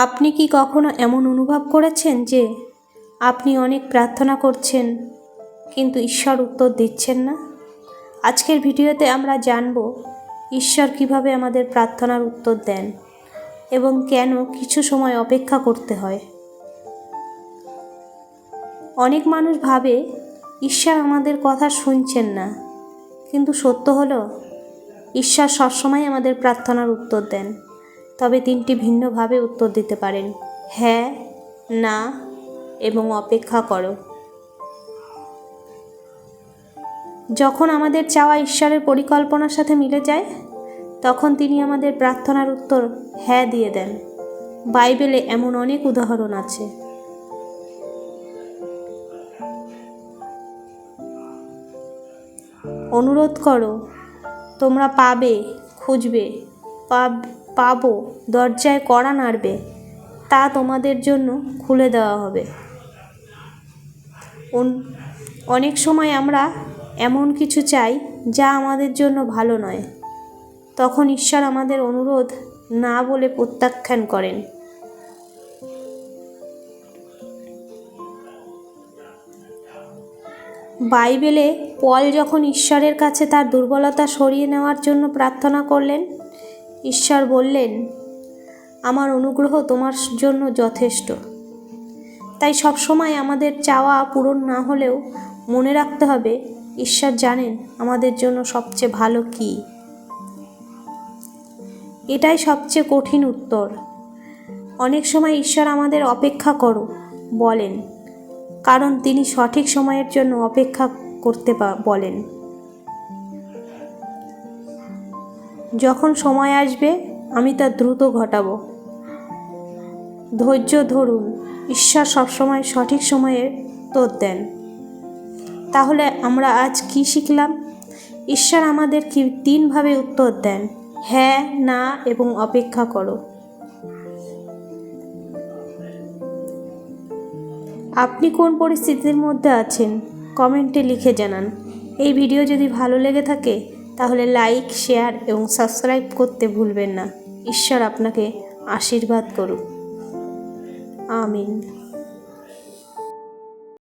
আপনি কি কখনো এমন অনুভব করেছেন যে আপনি অনেক প্রার্থনা করছেন, কিন্তু ঈশ্বর উত্তর দিচ্ছেন না? আজকের ভিডিওতে আমরা জানব ঈশ্বর কীভাবে আমাদের প্রার্থনার উত্তর দেন এবং কেন কিছু সময় অপেক্ষা করতে হয়। অনেক মানুষ ভাবে, ঈশ্বর আমাদের কথা শুনছেন না, কিন্তু সত্য হলো, ঈশ্বর সবসময় আমাদের প্রার্থনার উত্তর দেন। তবে তিনটি ভিন্নভাবে উত্তর দিতে পারেন। হ্যাঁ না এবং অপেক্ষা করো। যখন আমাদের চাওয়া ঈশ্বরের পরিকল্পনার সাথে মিলে যায়, তখন তিনি আমাদের প্রার্থনার উত্তর হ্যাঁ দিয়ে দেন। বাইবেলে এমন অনেক উদাহরণ আছে। অনুরোধ করো, তোমরা পাবে, খুঁজবে, পাব পাবো, দরজায় কড়া নাড়বে, তা তোমাদের জন্য খুলে দেওয়া হবে। অন- অনেক সময় আমরা এমন কিছু চাই যা আমাদের জন্য ভালো নয়। তখন ঈশ্বর আমাদের অনুরোধ না বলে প্রত্যাখ্যান করেন। বাইবেলে পল যখন ঈশ্বরের কাছে তার দুর্বলতা সরিয়ে নেওয়ার জন্য প্রার্থনা করলেন ঈশ্বর বললেন, আমার অনুগ্রহ তোমার জন্য যথেষ্ট। তাই সবসময় আমাদের চাওয়া পূরণ না হলেও মনে রাখতে হবে, ঈশ্বর জানেন আমাদের জন্য সবচেয়ে ভালো কী। এটাই সবচেয়ে কঠিন উত্তর। অনেক সময় ঈশ্বর আমাদের অপেক্ষা করো, বলেন, কারণ তিনি সঠিক সময়ের জন্য অপেক্ষা করতে বলেন। যখন সময় আসবে, আমি তা দ্রুত ঘটাব। ধৈর্য ধরুন, ঈশ্বর সবসময় সঠিক সময়ে উত্তর দেন। তাহলে আমরা আজ কি শিখলাম? ঈশ্বর আমাদের কি তিনভাবে উত্তর দেন? হ্যাঁ না এবং অপেক্ষা করো। আপনি কোন পরিস্থিতির মধ্যে আছেন? কমেন্টে লিখে জানান। এই ভিডিও যদি ভালো লেগে থাকে তাহলে লাইক শেয়ার এবং সাবস্ক্রাইব করতে ভুলবেন না। ঈশ্বর আপনাকে আশীর্বাদ করুন আমিন।